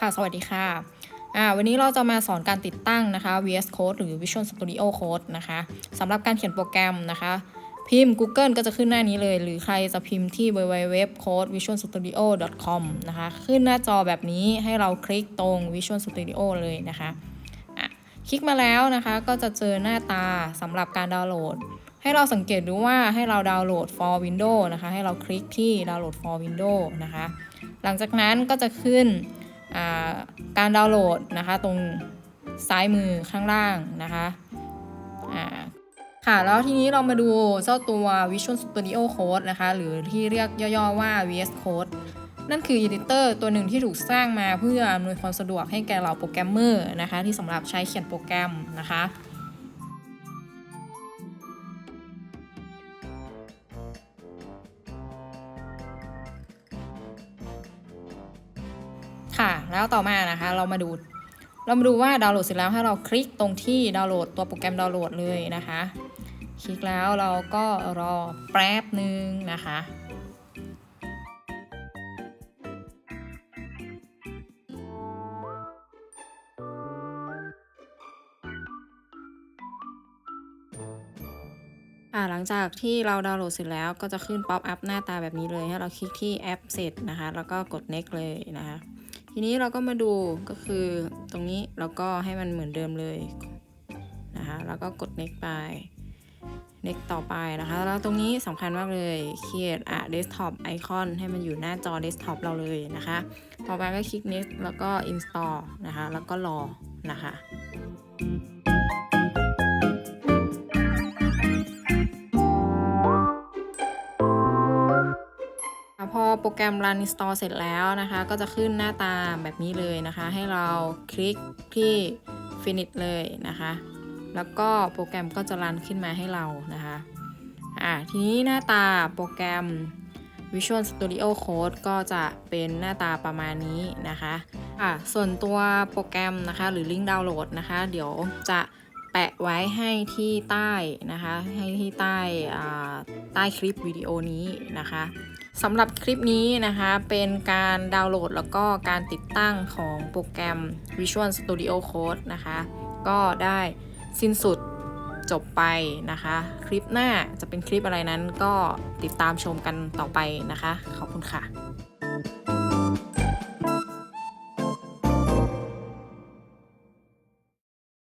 ค่ะ สวัสดีค่ะ อ่า วันนี้เราจะมาสอนการติดตั้งนะคะ VS Code หรือ Visual Studio Code นะคะ สำหรับการเขียนโปรแกรมนะคะ พิมพ์ Google ก็จะขึ้นหน้านี้เลย หรือใครจะพิมพ์ที่ www.codevisualstudio.com นะคะ ขึ้นหน้าจอแบบนี้ให้เราคลิกตรง Visual Studio เลยนะคะ อะ คลิกมาแล้วนะคะ ก็จะเจอหน้าตาสำหรับการดาวน์โหลด ให้เราสังเกตดูว่าให้เราดาวน์โหลด for Windows นะคะ ให้เราคลิกที่ดาวน์โหลด for Windows นะคะ หลังจากนั้นก็จะขึ้น การดาวน์โหลดนะคะตรงซ้ายมือข้างล่างนะคะค่ะแล้วทีนี้เรามาดูเจ้าตัว Visual Studio Code นะคะ หรือที่เรียกย่อๆว่า VS Code นั่นคือ Editor ตัวหนึ่งที่ถูกสร้างมาเพื่ออำนวยความสะดวกให้แก่เราโปรแกรมเมอร์นะคะ ที่สำหรับใช้เขียนโปรแกรมนะคะ ค่ะ แล้วต่อมานะคะเรามาดู เรามาดูว่าดาวน์โหลดเสร็จแล้วให้เราคลิกตรงที่ดาวน์โหลดตัวโปรแกรมดาวน์โหลดเลยนะคะ คลิกแล้วเราก็รอแป๊บหนึ่งนะคะ่าหลังจากที่เราดาวน์โหลดเสร็จแล้วก็จะขึ้นป๊อปอัพหน้าตาแบบนี้เลย ให้เราคลิกที่แอปเสร็จนะคะ แล้วก็กด next เลยนะคะ ทีนี้เราก็มาดูก็คือตรงนี้เราก็ให้มันเหมือนเดิมเลยนะคะแล้วก็กด next ไป next ต่อไปนะคะ แล้วตรงนี้สำคัญมากเลย create a desktop icon ให้มันอยู่หน้าจอ desktop เราเลยนะคะ ต่อไปก็คลิก next แล้วก็ install นะคะ แล้วก็รอนะคะ พอโปรแกรม Run Install เสร็จแล้วนะคะ ก็จะขึ้นหน้าตาแบบนี้เลยนะคะ ให้เราคลิกที่ Finish เลยนะคะ แล้วก็โปรแกรมก็จะรันขึ้นมาให้เรานะคะอ่าทีนี้หน้าตาโปรแกรม Visual Studio Code ก็จะเป็นหน้าตาประมาณนี้นะคะอ่าส่วนตัวโปรแกรมนะคะหรือลิงก์ดาวน์โหลดนะคะ เดี๋ยวจะแปะไว้ให้ที่ใต้นะคะ ให้ที่ใต้ใต้คลิปวิดีโอนี้นะคะ สำหรับคลิปนี้นะคะเป็นการดาวน์โหลดแล้วก็การติดตั้งของโปรแกรม Visual Studio Code นะคะ ก็ได้สิ้นสุดจบไปนะคะ คลิปหน้าจะเป็นคลิปอะไรนั้นก็ติดตามชมกันต่อไปนะคะ ขอบคุณค่ะ